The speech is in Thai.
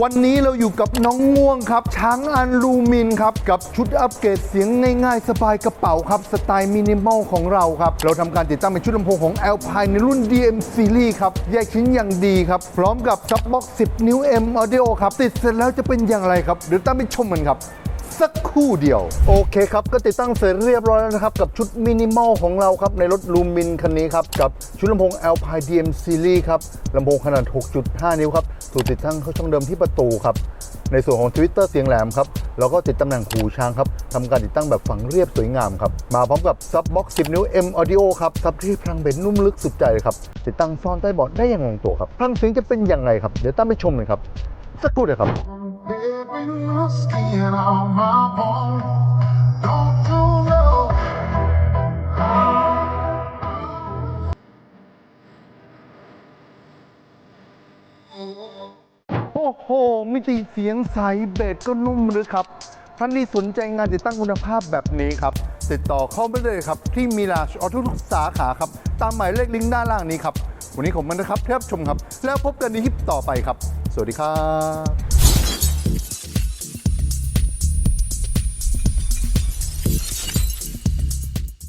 วันนี้เราอยู่กับน้องง่วงครับ ช้างอันลูมินครับ กับชุดอัปเกรดเสียงง่ายๆ สบายกระเป๋าครับ สไตล์มินิมอลของเราครับ เราทำการติดตั้งเป็นชุดลำโพงของ Alpine ในรุ่น DM Series ครับ แยกชิ้นอย่างดีครับ พร้อมกับซับบ็อก10 นิ้ว M Audio ครับ ติดเสร็จแล้วจะเป็นอย่างไรครับ เดี๋ยวตามไปชมกันครับ สักครู่เดียว โอเคครับ ก็ติดตั้งเสร็จเรียบร้อยแล้วนะครับ กับชุดมินิมอลของเราครับ ในรถลูมินคันนี้ครับ กับชุดลำโพง Alpine DM Series ครับลำโพงขนาด 6.5 นิ้วครับถูกติดตั้งเข้าช่องเดิมที่ประตูครับในส่วนของทวิตเตอร์เสียงแหลมครับเราก็ติดตำแหน่งหูช้างครับทำการติดตั้งแบบฝังเรียบสวยงามครับ มาพร้อมกับซับบ็อกซ์10 นิ้ว M Audio ครับซับที่พลังเบสนุ่มลึกสุดใจเลยครับ ติดตั้งซ่อนใต้เบาะได้อย่างลงตัวครับพลังเสียงจะเป็นยังไงครับ เดี๋ยวตามไปชมเลยครับ สักครู่เดียวครับ Baby, you're skiing on my own. Don't do no. โอ้โห มิติเสียงใสเบสก็นุ่มหรือครับ ท่านที่สนใจงานติดตั้งคุณภาพแบบนี้ครับ ติดต่อเข้าไปเลยครับ ที่มิลาชออทุกสาขาครับ ตามหมายเลขลิงก์ด้านล่างนี้ครับ วันนี้ผมมันนะครับเทพชมครับ แล้วพบกันในคลิปต่อไปครับ สวัสดีครับ